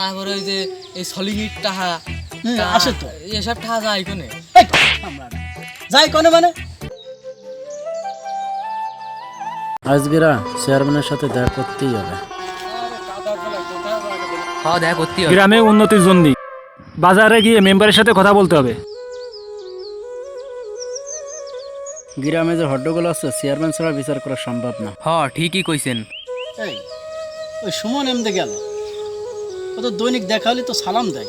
তারপরে ওই যে এই টাহা আসে তো। এসব টাহা যায় কোনে? কনে মানে? আজকেরা চেয়ারম্যানের সাথে দেখা করতেই হবে। হ্যাঁ দেখা করতে হবে। গ্রামে উন্নতির জন্য বাজারে গিয়ে মেম্বারের সাথে কথা বলতে হবে। গ্রামে যে হড্ডগোল আছে চেয়ারম্যান ছাড়া বিচার করা সম্ভব না। হ্যাঁ ঠিকই কইছেন। এই ওই সুমন এমদে গেল। ও তো দৈনিক দেখা হলে তো সালাম দেয়।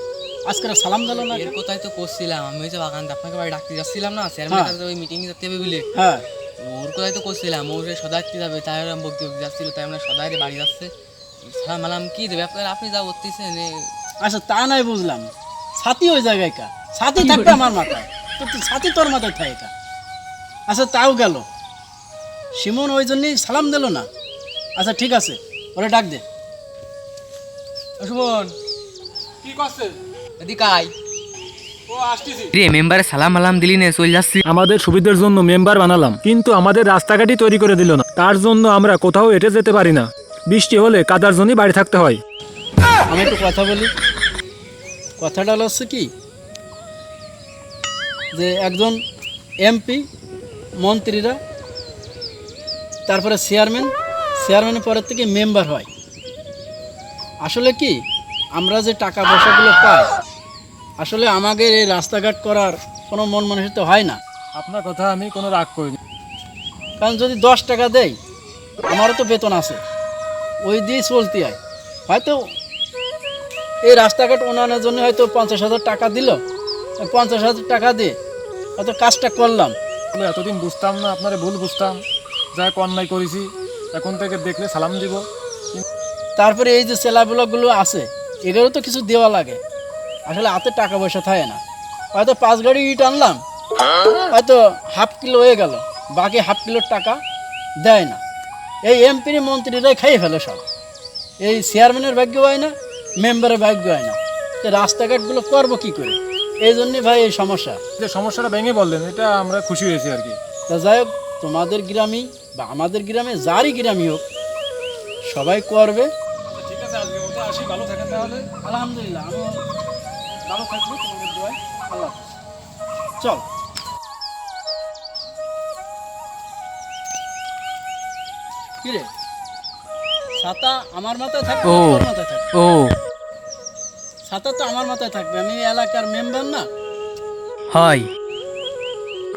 আজকে সালাম দিল না এর কেন? তো করছিলাম। আমি যে বাগান আপনাকে বাড়ি ডাকতে যাচ্ছিলাম না হ্যাঁ। কাছে ওই মিটিং যেতে হবে বলে। হ্যাঁ। ওর কথাই তো করছিলাম ও যে সদাইতে যাবে তাই আমি বকতে বকতে যাচ্ছিল তাই আমরা সদাইরে বাড়ি যাচ্ছে। সালাম আলাম কি দেবে? আপনার আপনি যা করতেছেন আচ্ছা তা নাই বুঝলাম। ছাতি ওই জায়গায় কা? ছাতি থাকবে আমার মাথায়। তো ছাতি তোর মাথায় থাকে কা? আচ্ছা তাও গেল। সিমন ওই জন্যই সালাম দিল না। আচ্ছা ঠিক আছে ওরে ডাক দে। সুমন। কি করছে? এদিকে আয় রে মেম্বারে সালাম আলাম দিলি নে চলে যাচ্ছি। আমাদের সুবিধার জন্য মেম্বার বানালাম কিন্তু আমাদের রাস্তাঘাটই তৈরি করে দিল না। তার জন্য আমরা কোথাও হেঁটে যেতে পারি না। বৃষ্টি হলে কাদার জন্যই বাড়ি থাকতে হয়। আমি একটু কথা বলি। কথাটা হলো হচ্ছে কি? যে একজন এমপি মন্ত্রীরা তারপরে চেয়ারম্যান চেয়ারম্যানের পরের থেকে মেম্বার হয়। আসলে কি? আমরা যে টাকা পয়সাগুলো পাই আসলে আমাদের এই রাস্তাঘাট করার কোনো মন মানসিকতা তো হয় না। আপনার কথা আমি কোনো রাগ করিনি। কারণ যদি দশ টাকা দেয় আমারও তো বেতন আছে। ওই দিয়েই চলতে হয় হয়তো এই রাস্তাঘাট উন্নয়নের জন্য হয়তো পঞ্চাশ হাজার টাকা দিল। পঞ্চাশ হাজার টাকা দিয়ে হয়তো কাজটা করলাম। এতদিন বুঝতাম না আপনারে ভুল বুঝতাম। যা অন্যায় করেছি এখন থেকে দেখলে সালাম দিব। তারপরে এই যে সেলাগুলোগুলো আছে এগুলো তো কিছু দেওয়া লাগে। আসলে হাতে টাকা পয়সা থাকে না। হয়তো পাঁচ গাড়ি ইট আনলাম হয়তো হাফ কিলো হয়ে গেল বাকি হাফ কিলোর টাকা দেয় না। এই এমপি মন্ত্রীরাই খাইয়ে ফেলে সব। এই চেয়ারম্যানের ভাগ্য হয় না মেম্বারের ভাগ্য হয় না। তো রাস্তাঘাটগুলো করব কি করে? এই জন্যে ভাই এই সমস্যা। যে সমস্যাটা ভেঙে বললেন এটা আমরা খুশি হয়েছি আর কি। তা যাই হোক তোমাদের গ্রামই বা আমাদের গ্রামে যারই গ্রামই হোক সবাই করবে। ঠিক আছে আজকে মতো আসি ভালো থাকেন তাহলে। আলহামদুলিল্লাহ আমি ভালো থাকব তোমাদের দোয়ায়। আল্লাহ চল। কিরে? ছাতা আমার মাথায় থাকবে ও। মাথায় থাকবে? ও। ছাতা তো আমার মাথায় থাকবে আমি এলাকার মেম্বার না? হয়।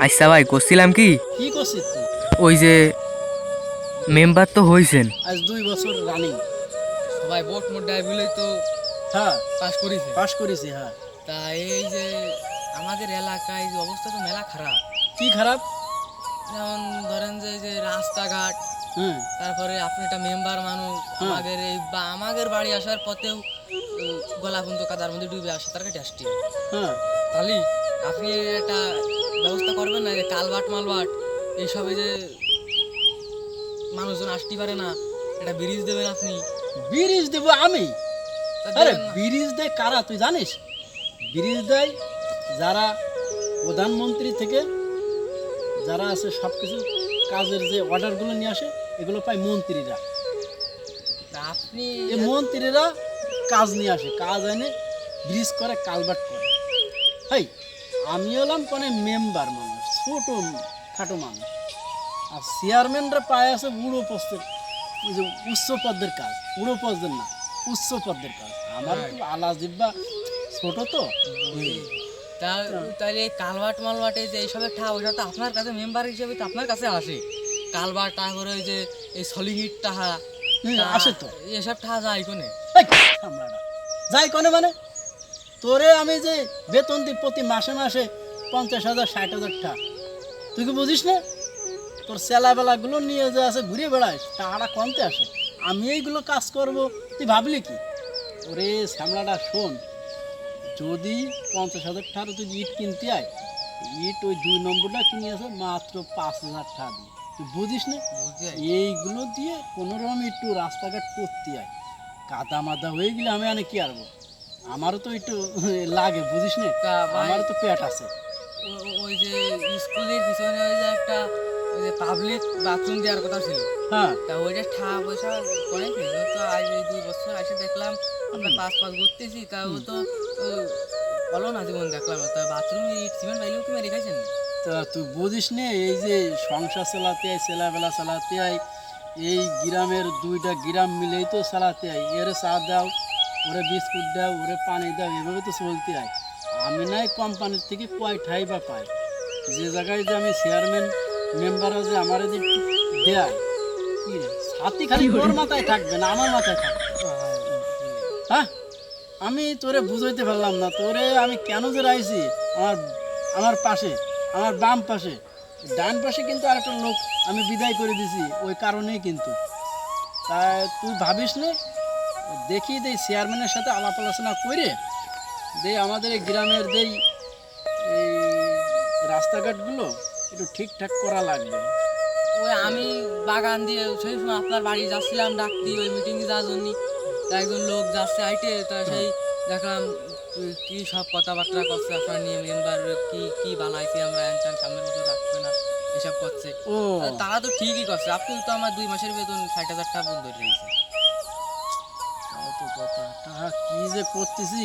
আচ্ছা ভাই করছিলাম কি? কি করছিস তুই? ওই যে মেম্বার তো হয়েছেন আজ দুই বছর রানিং সবাই ভোট মোট দেয় বলেই তো হ্যাঁ। পাস করেছে। পাস করেছি হ্যাঁ। তা এই যে আমাদের এলাকায় যে অবস্থা তো মেলা খারাপ। কি খারাপ? যেমন ধরেন যে এই যে রাস্তাঘাট হুম। তারপরে আপনি একটা মেম্বার মানুষ আমাদের এই বা আমাদের বাড়ি আসার পথেও গলা পর্যন্ত কাদার মধ্যে ডুবে আসে তার কাছে আসছি। হ্যাঁ। তাহলে আপনি একটা ব্যবস্থা করবেন না যে কালবাট মালবাট এইসবে যে মানুষজন আসতে পারে না। একটা ব্রিজ দেবেন আপনি। ব্রিজ দেবো আমি? আরে ব্রিজ দেয় কারা? তুই জানিস? ব্রিজ দেয় যারা প্রধানমন্ত্রী থেকে যারা আছে সব কিছু কাজের যে অর্ডারগুলো নিয়ে আসে এগুলো পায় মন্ত্রীরা। আপনি এই মন্ত্রীরা কাজ নিয়ে আসে। কাজ এনে ব্রিজ করে কালবাট করে। হেই আমি হলাম কোনো মেম্বার মানুষ ছোট খাটো মানুষ। আর চেয়ারম্যানরা পায় আছে বুড়ো পোস্টের ওই যে উচ্চ পদের কাজ। বুড়ো পদের না উচ্চ পদের কাজ। আমার আলা জিব্বা। ছোট তো। তা তাহলে এই কালবাট মালবাটে যে এইসবের ঠা ওইটা তো আপনার কাছে মেম্বার হিসেবে তো আপনার কাছে আসে। কালবাট তারপরে ওই যে এই সলিহিট টাহা আসে তো। এসব ঠা যায় কোনে। যাই কনে মানে? তোরে আমি যে বেতন দিই প্রতি মাসে মাসে পঞ্চাশ হাজার ষাট হাজার টাকা তুই কি বুঝিস না? তোর সেলাবেলাগুলো নিয়ে যে আছে ঘুরে বেড়ায় টাকাটা কমতে আসে। আমি এইগুলো কাজ করব তুই ভাবলি কি? ওরে শ্যামলাটা শোন যদি পঞ্চাশ হাজার টাকা তুই ইট কিনতে আয় ইট ওই দুই নম্বরটা কিনে আসে মাত্র পাঁচ হাজার টাকা দিয়ে। তুই বুঝিস না? এইগুলো দিয়ে কোনো রকম একটু রাস্তাঘাট করতে আয়। কাদা মাদা হয়ে গেলে আমি আনে কি আরবো আমারও তো একটু লাগে বুঝিস না? আমারও তো পেট আছে। ওই যে স্কুলের পিছনে ওই যে একটা ওই যে পাবলিক বাথরুম দেওয়ার কথা ছিল। হ্যাঁ। তা ওইটা ঠা পয়সা করে কি? তো আজ এই দুই বছর এসে দেখলাম আপনার পাস পাস করতেছি তাও তো বলো না জীবন দেখলাম। তা বাথরুমে ইট সিমেন্ট বাইলেও কি মেরে তা তুই বুঝিস নে এই যে সংসার চালাতে আয় ছেলেবেলা চালাতে আয় এই গ্রামের দুইটা গ্রাম মিলেই তো চালাতে আয়। এর চা দাও ওরে বিস্কুট দাও ওরে পানি দাও এভাবে তো চলতে আয়। আমি নাই কোম্পানির থেকে কয় ঠাই বা পাই। যে জায়গায় যে আমি চেয়ারম্যান মেম্বারও যে আমার যে দেয়, কি খালি তোর মাথায় থাকবে না, আমার মাথায় থাকবে? হ্যাঁ? আমি তোরে বুঝাইতে পারলাম না, তোরে আমি কেন যে রাইছি? আমার আমার পাশে, আমার বাম পাশে। ডান পাশে কিন্তু আরেকটা লোক আমি বিদায় করে দিছি, ওই কারণেই কিন্তু। তা তুই ভাবিস নে, দেখি দেই চেয়ারম্যানের সাথে আলাপ আলোচনা করে দে আমাদের গ্রামের দেই এই রাস্তাঘাটগুলো একটু ঠিকঠাক করা লাগবে। ওই আমি বাগান দিয়ে সেই সময় আপনার বাড়ি যাচ্ছিলাম ডাকতি ওই মিটিং যাওয়ার জন্য। তা একজন লোক যাচ্ছে হাইটে তা সেই দেখলাম কি- সব কথাবার্তা করছে আপনার নিয়ে মেম্বার কি কি বানাইছি আমরা এনচান সামনের বছর রাখবে না এসব করছে। ও। তারা তো ঠিকই করছে আপনি তো আমার দুই মাসের বেতন ষাট হাজার টাকা বন্ধ তাও তো কথা। কি যে করতেছি?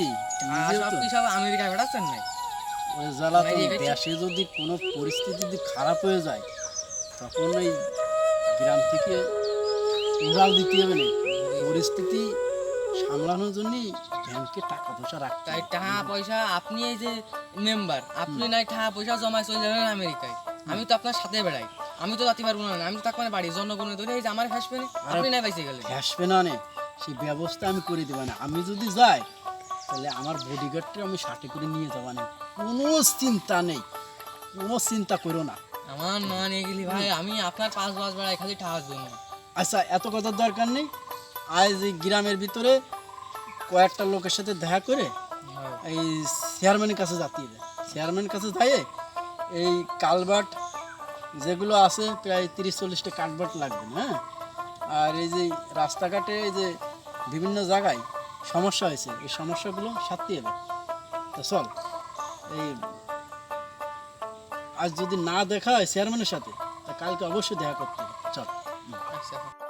সব কি সব আমেরিকায় নাই ওই দেশে যদি কোনো পরিস্থিতি যদি খারাপ হয়ে যায় তখন ওই গ্রাম থেকে উড়াল দিতে হবে না। পরিস্থিতি সামলানোর জন্যই ব্যাংকে টাকা পয়সা রাখতে তাই টাকা পয়সা আপনি এই যে মেম্বার আপনি নাই টাকা পয়সা জমায় চলে যাবেন আমেরিকায়। আমি তো আপনার সাথে বেড়াই। আমি তো যাতে পারব না আমি তো তাকে বাড়ি জনগণের ধরে এই যে আমার হাসবে আপনি নাই পাইছে গেলেন। ঘ্যাসবে না নে সেই ব্যবস্থা আমি করে দেবো না। আমি যদি যাই তাহলে আমার বডিগার্ডটা আমি সাথে করে নিয়ে যাব না কোনো চিন্তা নেই। কোনো চিন্তা করো না। আমার মা নিয়ে গেলি ভাই আমি আপনার পাঁচ মাস বেড়াই খালি টাকার জন্য। আচ্ছা এত কথার দরকার নেই। আজ এই গ্রামের ভিতরে কয়েকটা লোকের সাথে দেখা করে এই চেয়ারম্যানের কাছে যাতে চেয়ারম্যানের কাছে যাই এই কালবাট যেগুলো আছে প্রায় তিরিশ চল্লিশটা কালবাট লাগবে হ্যাঁ? আর এই যে রাস্তাঘাটে এই যে বিভিন্ন জায়গায় সমস্যা হয়েছে। এই সমস্যাগুলো সারতে হবে তো চল। এই, আজ যদি না দেখা হয় চেয়ারম্যানের সাথে, তা কালকে অবশ্যই দেখা করতে হবে। চল। আচ্ছা।